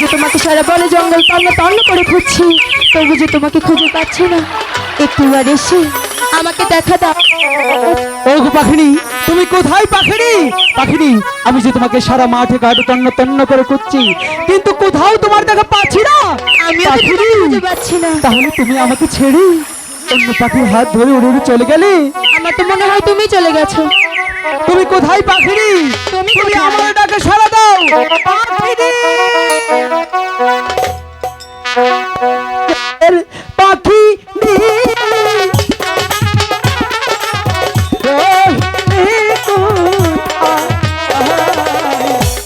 যে তোমাকে সারা বনে জঙ্গল তন্ন তন্ন করে খুঁজছি তবু যে তোমাকে খুঁজে পাচ্ছি না। একটুবার এসে আমাকে দেখা দাও। ওগো পাখিনি তুমি কোথায় পাখিনি? পাখিনি আমি যে তোমাকে সারা মাঠে ঘাটে তন্ন তন্ন করে খুঁজছি কিন্তু কোথাও তোমার দেখা পাচ্ছি না। আমিও তো পাখিনি, খুঁজে পাচ্ছি না। তাহলে তুমি আমাকে ছেড়ে অন্য পাখির হাত ধরে উড়ে উড়ে চলে গেলে? আমার তো মনে হয় তুমি চলে গেছো। তুমি কোথায় পাখিনি? তুমি তুমি আমার ডাকে সারা দাও।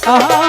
তোমার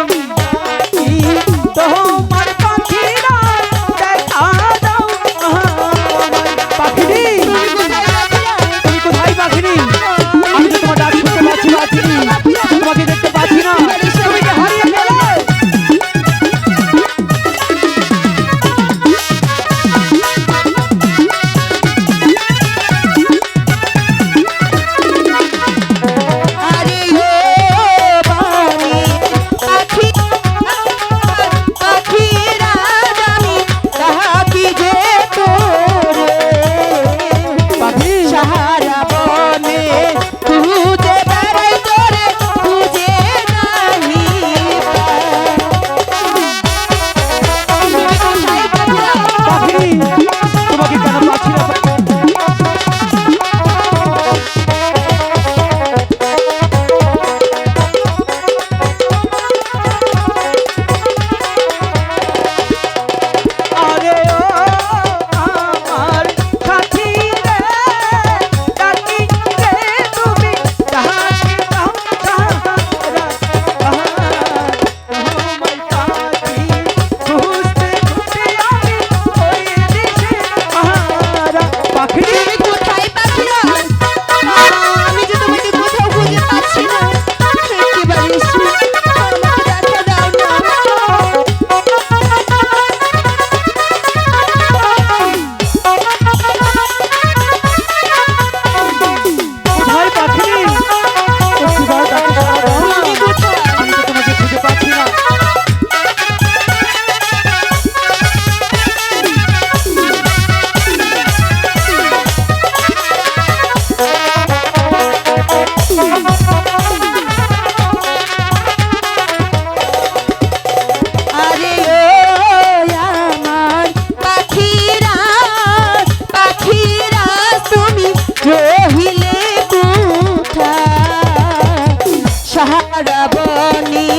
সাহারা বনি,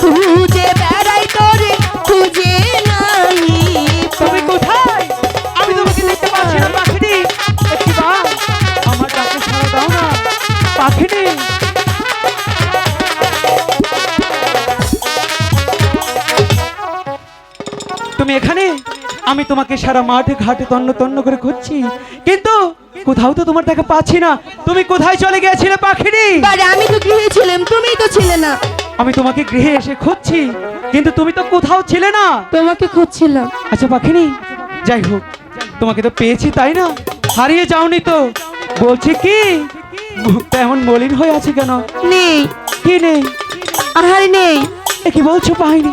খুঁজে বেড়াই তোরে, খুঁজে তুমি কোথায়? আমি তোমাকে দেখতে পাচ্ছি না আমার সাড়া দাও না তুমি এখানে? আমি তোমাকে সারা মাঠে, ঘাটে তন্ন তন্ন করে খুঁজছি। কিন্তু কোথাও তো তোমার দেখা পাচ্ছি না। তুমি কোথায় চলে গিয়েছিলে পাখিনি বারে আমি তো গৃহে ছিলাম তুমিই তো ছিলে না। আমি তোমাকে গৃহে এসে খুঁজছি কিন্তু তুমি তো কোথাও ছিলে না। তোমাকে খুঁজছিলাম। আচ্ছা পাখিনি যাই হোক তোমাকে তো পেয়েছি তাই না? হারিয়ে যাওনি তো। বলছি কি? মুখটা এমন মলিন হয়ে আছে কেন? নেই। কি নেই? আর আহার নেই। এ কি বলছো পাইনি